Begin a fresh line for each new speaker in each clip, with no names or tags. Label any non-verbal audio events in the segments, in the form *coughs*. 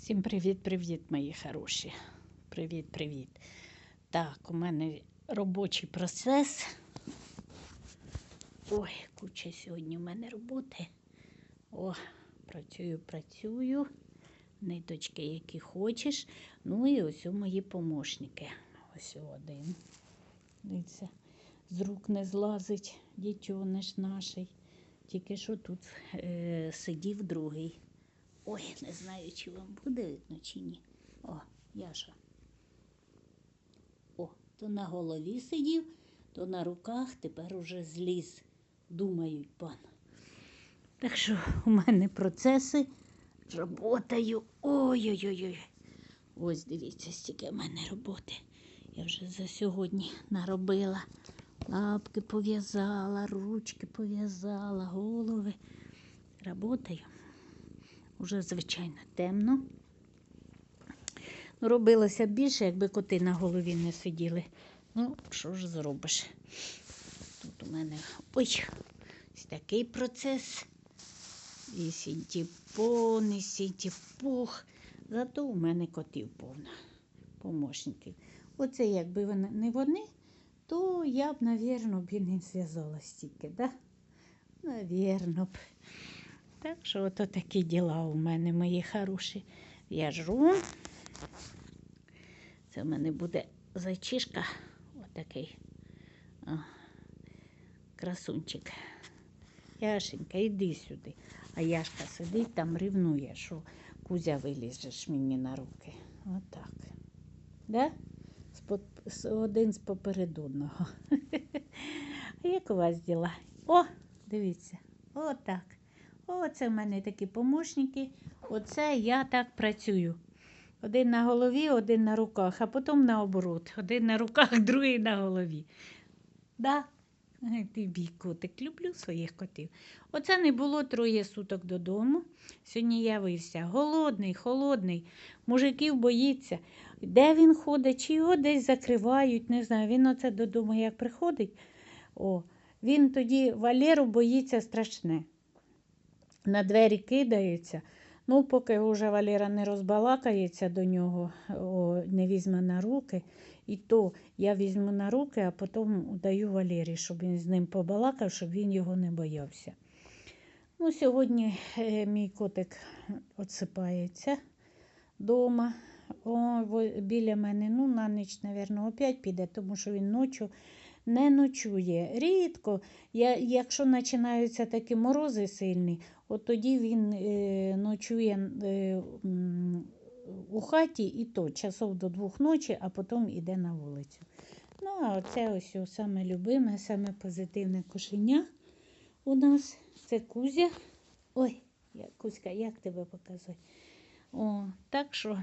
Всім привіт-привіт, мої хороші. Привіт-привіт. Так, у мене робочий процес. Ой, куча сьогодні у мене роботи. О, працюю, працюю. Ниточки, які хочеш. Ну і ось у мої помощники. Ось один. Дивіться, з рук не злазить дітьониш наший. Тільки що тут е, сидів другий. Ой, не знаю, чи вам буде видно, чи ні. О, Яша. О, то на голові сидів, то на руках тепер уже зліз, думають пан. Так що у мене процеси роботаю. Ой-ой-ой. Ось дивіться, стільки в мене роботи. Я вже за сьогодні наробила. Лапки пов'язала, ручки пов'язала, голови. Работаю. Уже, звичайно, темно. Ну, робилося більше, якби коти на голові не сиділи. Ну, що ж зробиш? Тут у мене ой, ось такий процес. І сінтіпон, і сінтіпух. Зато у мене котів повно, помощників. Оце якби вони не вони, то я б, навірно, б і не зв'язала стільки, да? Навірно б. Так що ото такі діла у мене, мої хороші. В'яжу. Це в мене буде зайчишка. Отакий О, красунчик. Яшенька, іди сюди. А Яшка сидить там, рівнує, що Кузя вилізеш мені на руки. Отак. Да? Один з поперед одного. *laughs* А як у вас діла? О, дивіться, отак. Оце в мене такі помощники. Оце я так працюю. Один на голові, один на руках, а потім наоборот. Один на руках, *laughs* другий на голові. Да? Ти бій котик, люблю своїх котів. Оце не було троє суток додому. Сьогодні явився. Голодний, холодний. Мужиків боїться. Де він ходить, чи його десь закривають, не знаю. Він оце додому як приходить. О, він тоді Валеру боїться страшне на двері кидається. Ну, поки вже Валера не розбалакається до нього, о, не візьме на руки. І то я візьму на руки, а потім даю Валері, щоб він з ним побалакав, щоб він його не боявся. Ну, сьогодні е, мій котик отсипається вдома. Біля мене, ну, на ніч, мабуть, опять піде, тому що він ночі не ночує. Рідко, я, якщо починаються такі морози сильні, от тоді він е, ночує е, у хаті і то часов до двох ночі, а потім йде на вулицю. Ну, а це ось саме любиме, саме позитивне кошеня у нас. Це Кузя. Ой, Кузька, як тебе показати? О, так що.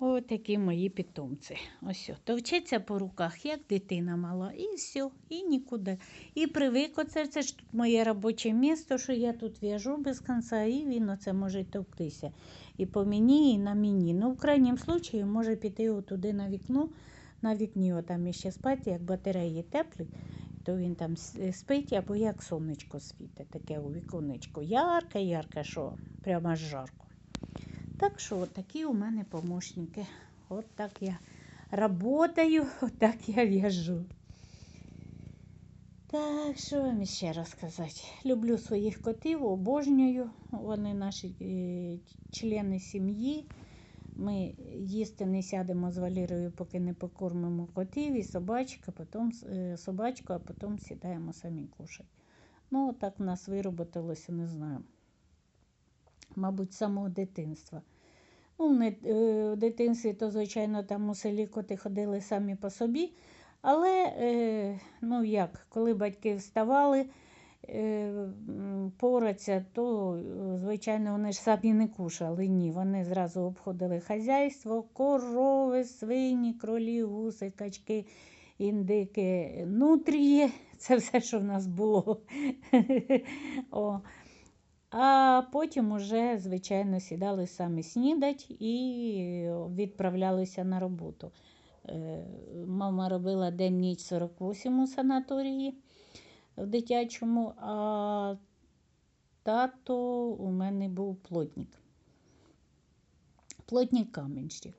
Ось такі мої питомці. Ось, товчеться по руках, як дитина мала, і все, і нікуди. І привик оце, це ж тут моє робоче місце, що я тут в'яжу без кінця, і він оце може товктися. І по мені, і на мені. Ну, в крайньому случаї може піти туди на вікно, на вікні отам іще спати, як батареї теплі, то він там спить, або як сонечко світить, таке у віконечко. Ярке, ярке, що прямо жарко. Так що такі у мене помощники. От так я работаю, *laughs* от так я в'яжу. Так, що вам ще розказати? Люблю своїх котів, обожнюю. Вони наші е, члени сім'ї. Ми їсти не сядемо з Валірою, поки не покормимо котів і собачка, потім, е, собачку, а потім сідаємо самі кушати. Ну, так в нас вироботилося, не знаю. Мабуть, самого дитинства. Ну, не, е, в дитинстві, то, звичайно, там у селі коти ходили самі по собі. Але, е, ну як, коли батьки вставали е, пораться, то, е, звичайно, вони ж самі не кушали. Ні, вони зразу обходили хазяйство, корови, свині, кролі, гуси, качки, індики, нутрії. Це все, що в нас було. *laughs* А потім уже, звичайно, сідали самі снідать і відправлялися на роботу. Е, Мама робила день ніч 48 у санаторії в дитячому, а тато у мене був плотник. плотник каменщик.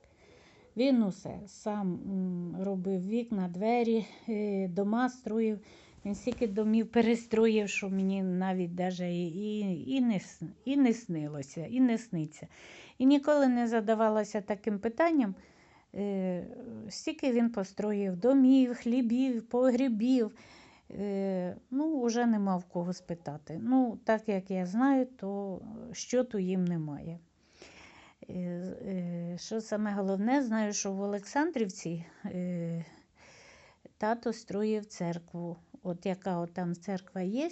Він усе сам робив вікна, двері, е, дома строїв. Він стільки домів перестроїв, що мені навіть даже і, і, і, не, і не снилося, і не сниться. І ніколи не задавалася таким питанням, е, стільки він построїв домів, хлібів, погрібів. Е, ну, вже нема в кого спитати. Ну, так як я знаю, то щоту їм немає. Е, Що саме головне, знаю, що в Олександрівці тато строїв церкву. От яка там церква є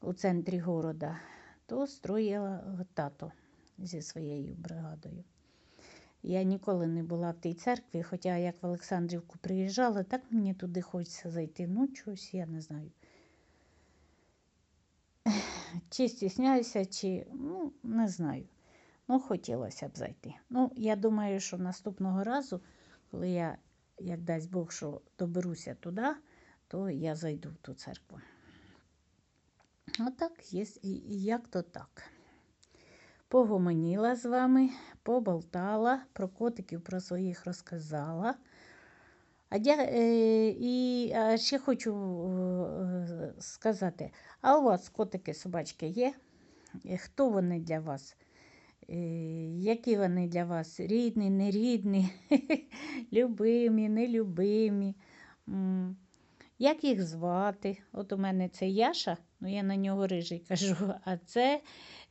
у центрі города, то строїла тато зі своєю бригадою. Я ніколи не була в тій церкві, хоча як в Олександрівку приїжджала, так мені туди хочеться зайти. Ну, чогось, я не знаю. Чи стісняюся, чи ну, не знаю. Ну, хотілося б зайти. Ну, я думаю, що наступного разу, коли я, як дасть Бог, що доберуся туди, то я зайду в ту церкву. Отак є, як то так. Погомоніла з вами, поболтала, про котиків про своїх розказала. А я е, і ще хочу е, сказати: а у вас котики, собачки є? Е, Хто вони для вас? Е, які вони для вас? Рідні, нерідні, *laughs* любимі, нелюбимі? Як їх звати? От у мене це Яша, ну я на нього рижий кажу, *laughs* а це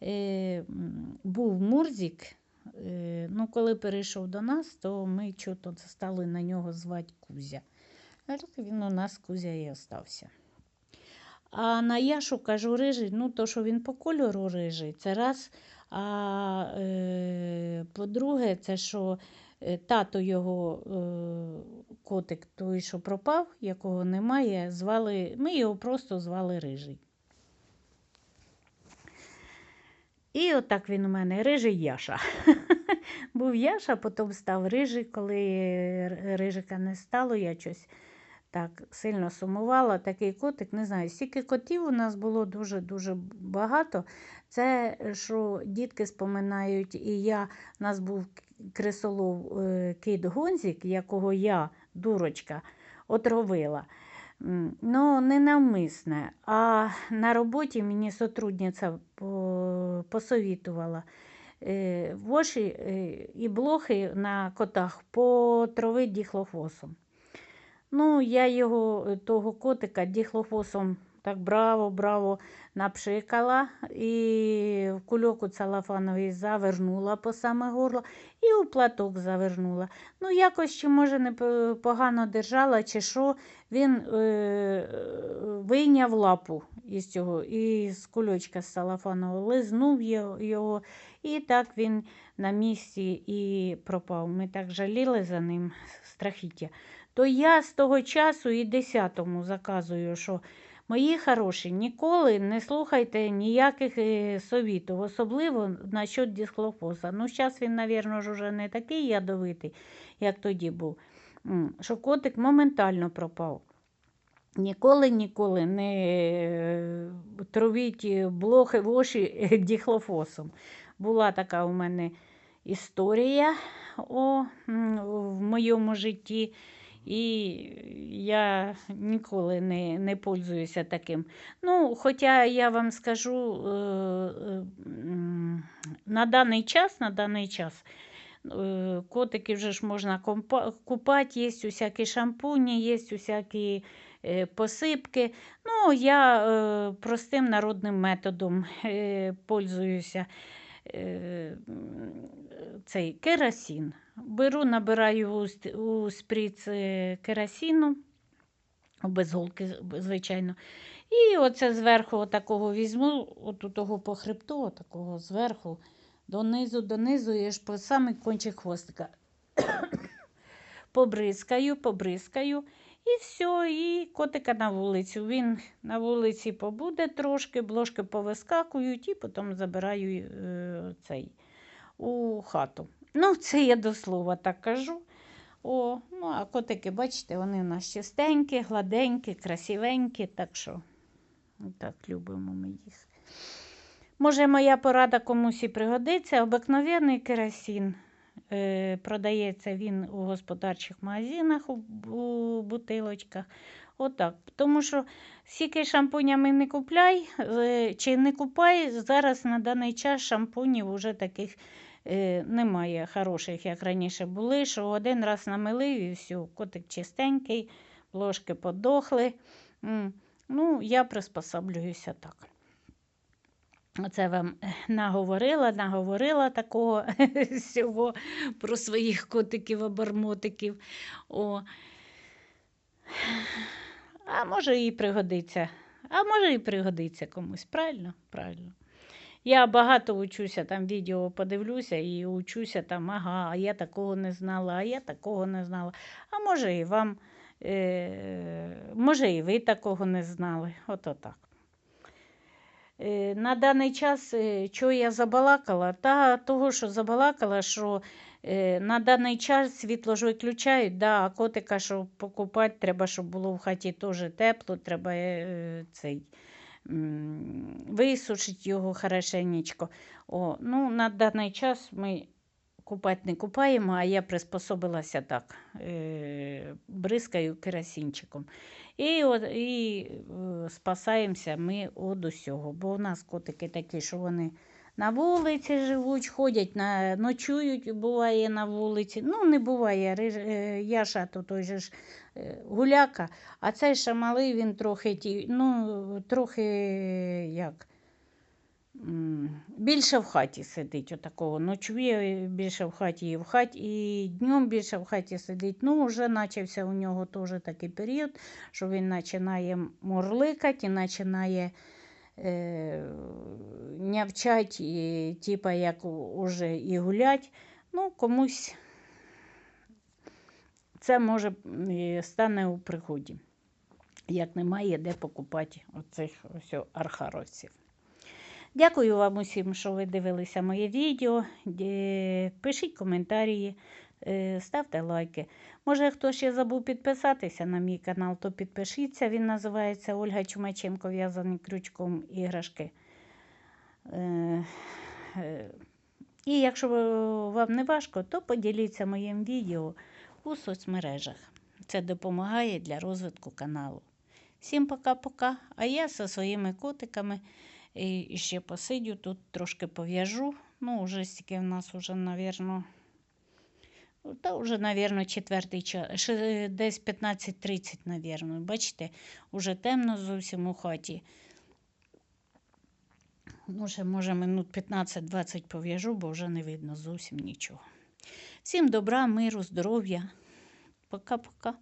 е, був Мурзик. Е, ну, коли перейшов до нас, то ми чого стали на нього звати Кузя. Так він у нас Кузя і остався. А на Яшу кажу рижий, ну то, що він по кольору рижий, це раз. А е, по-друге, це що тато його е, котик, той, що пропав, якого немає, звали, ми його просто звали рижий. І отак він у мене рижий Яша. *laughs* Був Яша, потім став рижий, коли рижика не стало, я щось так сильно сумувала. Такий котик, не знаю, стільки котів у нас було дуже-дуже багато. Це що дітки споминають, і я, у нас був крисолов е, кит Гонзік, якого я, дурочка, отровила. Ну, не навмисне. А на роботі мені сотрудниця посовітувала. е, Воші е, і блохи на котах потрови діхлофосом. Ну, я його, е, того котика діхлофосом так браво, браво напшикала і в кульоку целофановий завернула по саме горло і у платок завернула. Ну, якось чи, може, не погано держала, чи що, він е, вийняв лапу із цього, із кульочка з целофанового, лизнув його, і так він на місці і пропав. Ми так жаліли за ним страхіття. То я з того часу і десятому заказую, що мої хороші, ніколи не слухайте ніяких е, совітів, особливо насчет дисхлофоса. Ну, зараз він, мабуть, ж уже не такий ядовитий, як тоді був. Що котик моментально пропав. Ніколи, ніколи не е, тровіть блохи в очі е, діхлофосом. Була така у мене історія о, в моєму житті. І я ніколи не, не пользуюся таким. Ну, хоча я вам скажу, е, е, на даний час, на даний час е, котики вже ж можна купати, є усякі шампуні, є усякі посипки. Ну, я простим народним методом пользуюся. Цей керосин. Беру, набираю у, сприц керосину, без голки, звичайно. І оце зверху отакого візьму, от того по хребту, отакого зверху, донизу, донизу, і аж по самий кончик хвостика. *coughs* побризкаю, побризкаю, і все, і котика на вулицю. Він на вулиці побуде трошки, блошки повискакують, і потім забираю е, цей у хату. Ну, це я до слова так кажу. О, ну, а котики, бачите, вони у нас чистенькі, гладенькі, красивенькі, так що так любимо ми їх. Може, моя порада комусь і пригодиться. Обикновений керосин е, продається він у господарчих магазинах у, бутилочках. Отак. Тому що скільки шампунями не купляй е, чи не купай, зараз на даний час шампунів вже таких немає хороших, як раніше були, що один раз намилив і все, котик чистенький, ложки подохли. Ну, я приспособлююся так. Оце вам е, наговорила, наговорила такого *laughs* всього про своїх котиків-обормотиків. О. А може і пригодиться. А може і пригодиться комусь, правильно? Правильно. Я багато учуся, там відео подивлюся і учуся там, ага, а я такого не знала, а я такого не знала. А може і вам, е, може і ви такого не знали. Ото так. Е, На даний час, е, чого я забалакала, та того, що забалакала, що е, на даний час світло ж виключають, да, а котика, щоб покупати, треба, щоб було в хаті теж тепло, треба цей, м, висушити його хорошенечко. О, ну, на даний час ми купати не купаємо, а я приспособилася так, е, бризкаю керосинчиком. І, от, і е, спасаємося ми від усього. Бо у нас котики такі, що вони на вулиці живуть, ходять, на, ночують, буває на вулиці. Ну, не буває. Риж- е, Яша то той же ж е, гуляка, а цей шамалий, він трохи, ті, ну, трохи як. Більше в хаті сидить, отакого. Ночує більше в хаті і в хаті, і днем більше в хаті сидить. Ну, вже почався у нього теж такий період, що він починає мурликати і починає нявчать, і, типа як уже і гулять. Ну, комусь це може стане у пригоді, як немає де покупати оцих ось архаровців. Дякую вам усім, що ви дивилися моє відео. Е, Пишіть коментарі, е, ставте лайки. Може, хто ще забув підписатися на мій канал, то підпишіться. Він називається Ольга Чумаченко в'язаний крючком іграшки. Е, е, І якщо вам не важко, то поділіться моїм відео у соцмережах. Це допомагає для розвитку каналу. Всім пока-пока. А я зі своїми котиками ще посидю, тут трошки пов'яжу. Ну, вже стільки в нас вже, навірно, та вже, мабуть, четвертий час, десь 15.30, мабуть. Бачите, уже темно зовсім у хаті. Ну, може, минут 15-20 пов'яжу, бо вже не видно зовсім нічого. Всім добра, миру, здоров'я. Пока-пока.